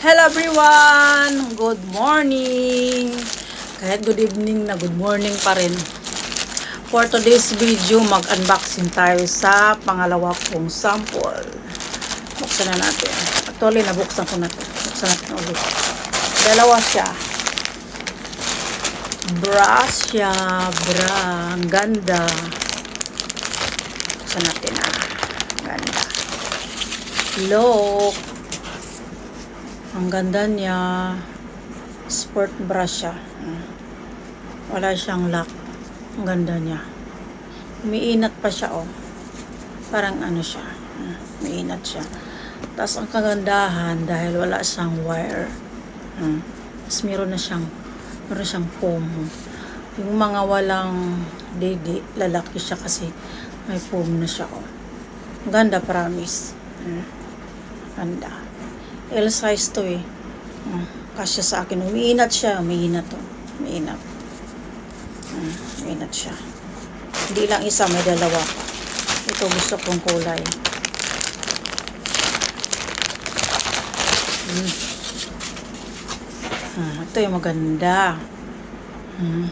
Hello everyone! Good morning! Kahit good evening na good morning pa rin. For today's video, mag-unboxing tayo sa pangalawa kong sample. Buksan na natin. Actually, nabuksan ko na. Buksan natin ulit. Dalawa siya. Bra siya. Bra. Ang ganda. Buksan natin ah. Ganda. Look. Ang ganda niya. Sport bra siya. Wala siyang lock. Ang ganda niya. Umiinat pa siya, oh. Parang ano siya. Umiinat siya. Tapos ang kagandahan, dahil wala siyang wire. Mm. Tapos meron na siyang, meron siyang foam. Yung mga walang didi, lalaki siya kasi may foam na siya, oh. Ganda, promise. Mm. Ganda. L size to eh. Mm, kasya sa akin. Umiinat siya. Umiinat to. Umiinat. Mm, umiinat siya. Hindi lang isa, may dalawa pa. Ito gusto kong kulay. Mm. Ah, ito yung maganda. Mm.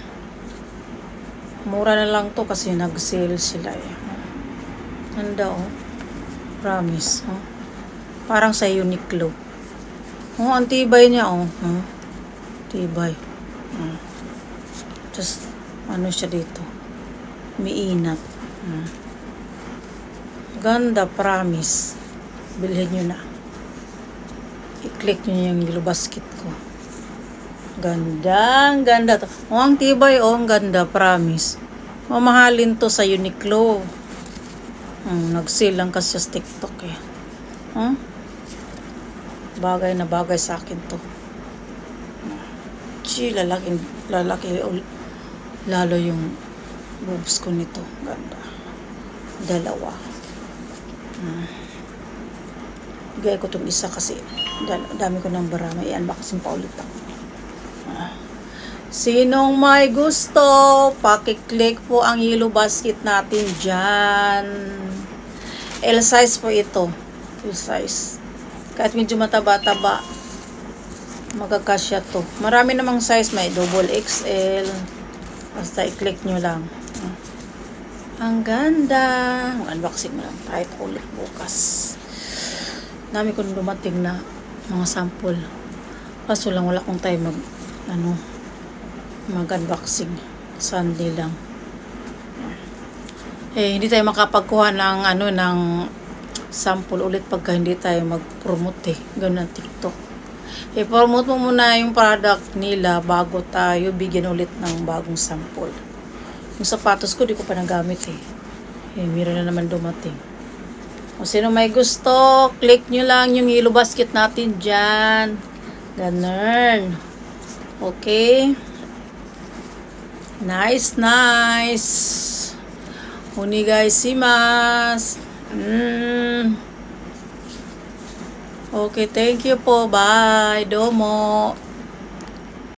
Mura na lang to kasi nag-sale sila eh. Ganda oh. Promise. Oh. Parang sa Uniqlo. Oh, ang tibay niya, oh. oh. Tibay. Oh. Just, ano siya dito. Miinat. Oh. Ganda, promise. Bilhin nyo na. I-click nyo yung yellow basket ko. Ganda, ang ganda to. Oh, ang tibay, oh, ang ganda, promise. Mamahalin to sa Uniqlo. Hmm, nag-sale lang kasi sa TikTok eh. Huh? Bagay na bagay sa akin to. Gee, lalaki, lalaki, lalo yung boobs ko nito. Ganda. Dalawa. Hmm. Bigay ko tong isa kasi dal- dami ko ng barama. I-unboxing pa ulit ako. Ah. Sinong may gusto, pakiclick po ang yellow basket natin dyan. L size po ito. L size. Kahit medyo mataba-taba, magkakasya to. Marami namang size. May double XL. Basta i-click nyo lang. Ang ganda. Unboxing mo lang. It ulit bukas. Dami ko dumating na mga sample. Kaso lang wala kong time mag ano mag-unboxing. Sunday lang. Eh, hindi tayo makapagkuha ng ano ng sample ulit pagka hindi tayo mag-promote eh. Ganun TikTok. Eh, promote mo muna yung product nila bago tayo bigyan ulit ng bagong sample. Yung sapatos ko, di ko pa nagamit eh. Eh, meron na naman dumating. Kung sino may gusto, click nyo lang yung yellow basket natin dyan. Ganun. Okay? Nice, nice. Onigaishimasu. Mm. Okay, thank you po. Bye. Domo.